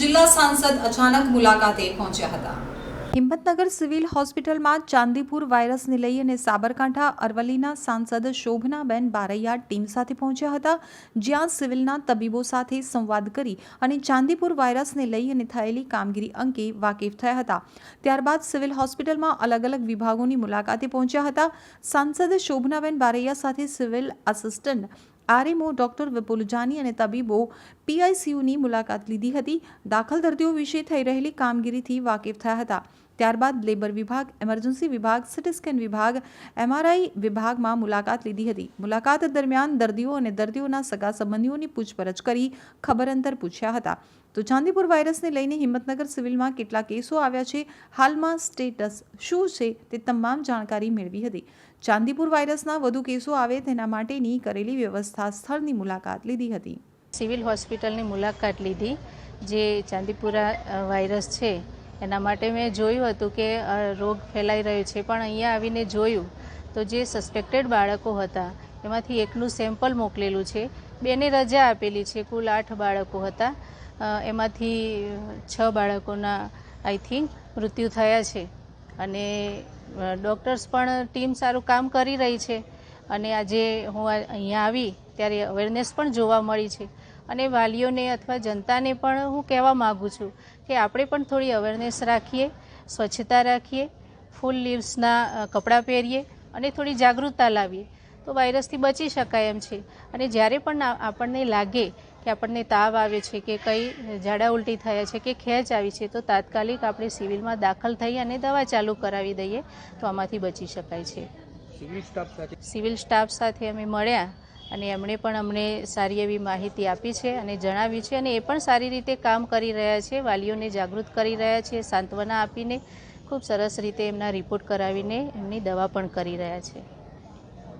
જિલ્લા સાંસદ અચાનક મુલાકાતે પહોંચ્યા હતા. હિંમતનગર સિવિલ હોસ્પિટલમાં ચાંદીપુર વાયરસને લઈ અને સાબરકાંઠા અરવલ્લીના સાંસદ શોભનાબેન બારૈયા ટીમ સાથે પહોંચ્યા હતા, જ્યાં સિવિલના તબીબો સાથે સંવાદ કરી અને ચાંદીપુર વાયરસને લઈ અને થયેલી કામગીરી અંગે વાકેફ થયા હતા. ત્યારબાદ સિવિલ હોસ્પિટલમાં અલગ અલગ વિભાગોની મુલાકાતે પહોંચ્યા હતા. સાંસદ શોભનાબેન બારૈયા સાથે civil assistant RMO doctor Vipul Jani અને તબીબો પીઆઈસીયુની મુલાકાત લીધી હતી. દાખલ દર્દીઓ વિશે થઈ રહેલી કામગીરીથી વાકેફ થયા હતા. ત્યારબાદ લેબર વિભાગ, એમરજન્સી વિભાગ સિટી સ્કેન વિભાગ, એમઆરઆઈ વિભાગમાં મુલાકાત લીધી હતી. મુલાકાત દરમિયાન દર્દીઓ અને દર્દીઓના સગા સંબંધીઓની પૂછપરછ કરી ખબર અંતર પૂછ્યા હતા. તો ચાંદીપુર વાયરસને લઈને હિંમતનગર સિવિલમાં કેટલા કેસો આવ્યા છે, હાલમાં સ્ટેટસ શું છે તે તમામ જાણકારી મેળવી હતી. ચાંદીપુર વાયરસના વધુ કેસો આવે તેના માટેની કરેલી વ્યવસ્થા સ્થળની મુલાકાત લીધી હતી. સિવિલ હોસ્પિટલની મુલાકાત લીધી, જે ચાંદીપુરા વાયરસ છે. એના માટે મેં જોયું હતું કે રોગ ફેલાઈ રહ્યો છે, પણ અહીંયા આવીને જોયું તો જે સસ્પેક્ટેડ બાળકો હતા, એમાંથી એકનું સેમ્પલ મોકલેલું છે. બેને રજા આપેલી છે, કુલ આઠ બાળકો હતા. એમાંથી, છ બાળકોના આઈ થિંક મૃત્યુ થયા છે. અને ડૉક્ટર્સ પણ ટીમ સારું કામ કરી રહી છે. અને આજે હું અહીંયા આવી, ત્યારે અવેરનેસ પણ જોવા મળી છે. અને વાલીઓને અથવા જનતાને પણ હું કહેવા માગું છું કે આપણે પણ થોડી અવેરનેસ રાખીએ સ્વચ્છતા રાખીએ ફૂલ લીવ્સના કપડાં પહેરીએ અને થોડી જાગૃતતા લાવીએ. તો વાયરસથી બચી શકાય એમ છે. અને જ્યારે પણ આપણને લાગે કે આપણને તાવ આવે છે કે કંઈ ઝાડા ઉલટી થયા છે કે ખેંચ આવી છે તો તાત્કાલિક આપણે સિવિલમાં દાખલ થઈ અને દવા ચાલુ કરાવી દઈએ તો આમાંથી બચી શકાય છે. સિવિલ સ્ટાફ સાથે? સિવિલ સ્ટાફ સાથે અમે મળ્યા અને એમણે પણ અમને સારી એવી માહિતી આપી છે અને જણાવ્યું છે અને એ પણ સારી રીતે કામ કરી રહ્યા છે, વાલીઓને જાગૃત કરી રહ્યા છે, સાંત્વના આપીને ખૂબ સરસ રીતે એમના રિપોર્ટ કરાવીને એમની દવા પણ કરી રહ્યા છે.